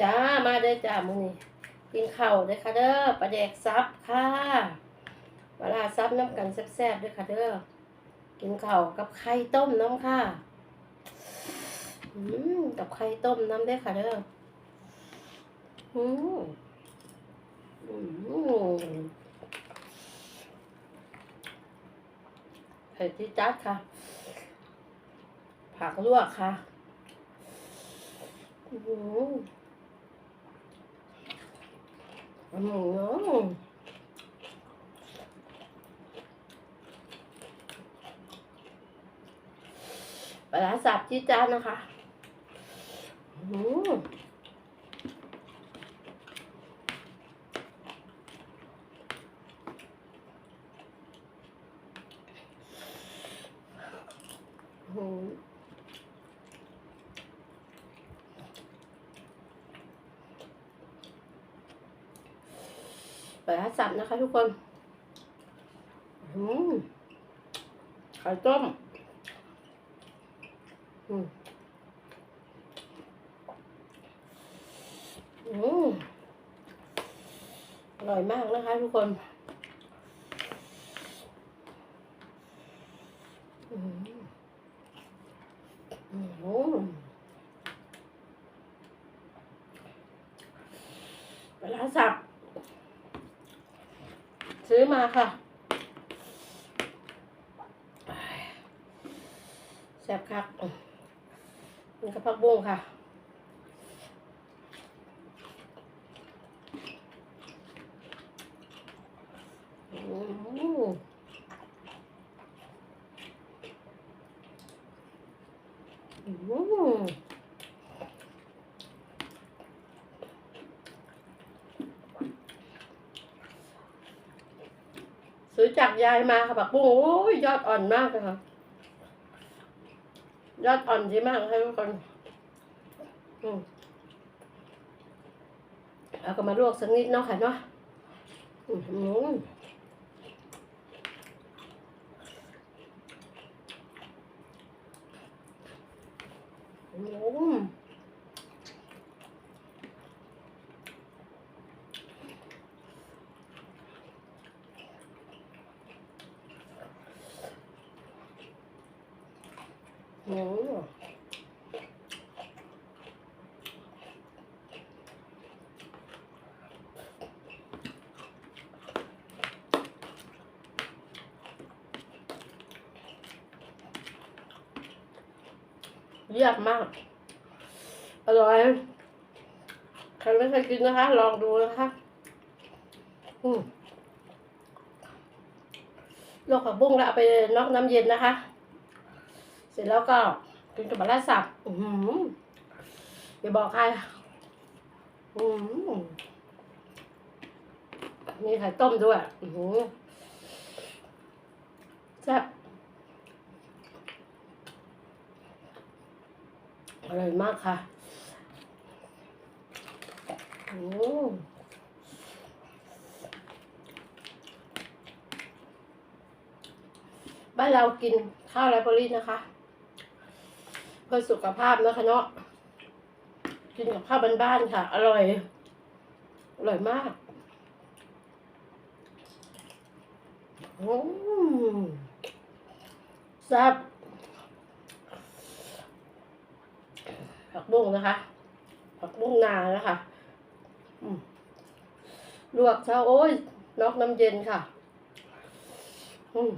จ้ามาเด้อจ้ามื้อนี้กินข้าวเด้อค่ะเด้อปลาแดกซับค่ะปลาซับน้ำกันแซ่บๆเด้อค่ะเด้อกินข้าวกับไข่ต้มน้ำค่ะอืมกับไข่ต้มน้ำด้อค่ะเด้ออืมอืมเผ็ดที่จัดค่ะ ผักลวกค่ะอืม อืมปลาร้าสับที่จานนะคะอืมอืม ปลาร้สับนะคะทุกคนอไข่ต้มอืมอืมอร่อยมากนะคะทุกคนอืมอืมปลาร้าสับ ซื้อมาค่ะแซ่บคับนี่ก็ผักบุ้งค่ะอืมอืม ซื้อจากยายมาค่ะผักบุ้งโอ้ยยอดอ่อนมากเลยค่ะ ยอดอ่อนดีมากให้ทุกคนอืมเอาก็มาลวกสักนิดเนาะค่ะเนาะอืมอืม อืมอืมเยี่ยมมาก อร่อยใครไม่เคยกินนะคะ ลองดูนะคะอืมลวกผักบุ้งแล้วเอาไปนอกน้ำเย็นนะคะ เสร็จแล้วก็กินกับมะระสับอือหือย่าบอกใครอืมมีไข่ต้มด้วยอือหือแซ่บอร่อยมากค่ะอืมบ้านเรากินข้าวไรเบอรี่นะคะ พื่อสุขภาพนะคะเนาะกินกับข้าวบ้านๆค่ะ อร่อย อร่อยมากอืมแซ่บผักบุ้งนะคะ ผักบุ้งนานะคะลวกเช้าโอ้ยนอกน้ำเย็นค่ะ อืม